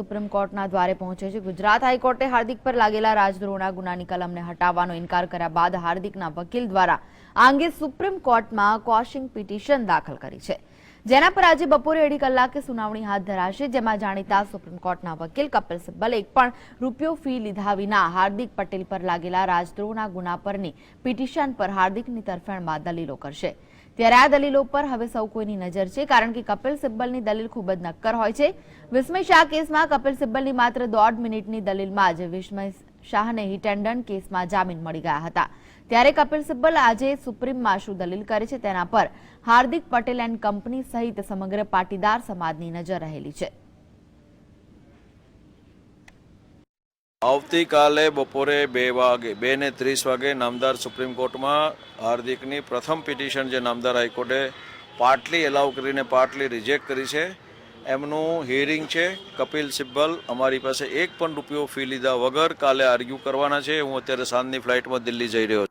Supreme કોર્ટના દ્વારે પહોંચે છે. ગુજરાત હાઈકોર્ટે હાર્દિક પર લાગેલા રાજદ્રોહના ગુનાની કલમને હટાવવાનો ઇનકાર કર્યા બાદ હાર્દિકના વકીલ દ્વારા આ અંગે સુપ્રીમ કોર્ટમાં કોશિંગ પિટિશન દાખલ કરી છે. જેના પર આજે બપોરે અઢી કલાકે સુનાવણી હાથ ધરાશે, જેમાં જાણીતા સુપ્રીમ કોર્ટના વકીલ કપિલ સિબ્બલે એક પણ રૂપિયો ફી લીધા વિના હાર્દિક પટેલ પર લાગેલા રાજદ્રોહના ગુના પરની પિટિશન પર હાર્દિકની તરફેણમાં દલીલો કરશે. ત્યારે આ દલીલો પર હવે સૌ કોઈની નજર છે, કારણ કે કપિલ સિબ્બલની દલીલ ખૂબ જ નક્કર હોય છે. વિસ્મય શાહ કેસમાં કપિલ સિબ્બલની માત્ર દોઢ મિનિટની દલીલમાં જ વિસ્મય શાહને હિટ કેસમાં જામીન મળી ગયા હતા. ત્યારે કપિલ સિબ્બલ આજે સુપ્રીમમાં શું દલીલ કરે છે, તેના પર હાર્દિક પટેલ એન્ડ કંપની સહિત સમગ્ર પાટીદાર સમાજની નજર રહેલી છે. આવતીકાલે બપોરે બે વાગે, બે ને ત્રીસ વાગે નામદાર સુપ્રીમ કોર્ટમાં હાર્દિકની પ્રથમ પિટિશન જે નામદાર હાઈકોર્ટે પાટલી એલાઉ કરીને પાટલી રિજેક્ટ કરી છે. એમનું હિયરિંગ છે. કપિલ સિબ્બલ અમારી પાસે એક પણ રૂપિયો ફી લીધા વગર કાલે આર્ગ્યુ કરવાના છે. હું અત્યારે સાંજની ફ્લાઇટમાં દિલ્હી જઈ રહ્યો છું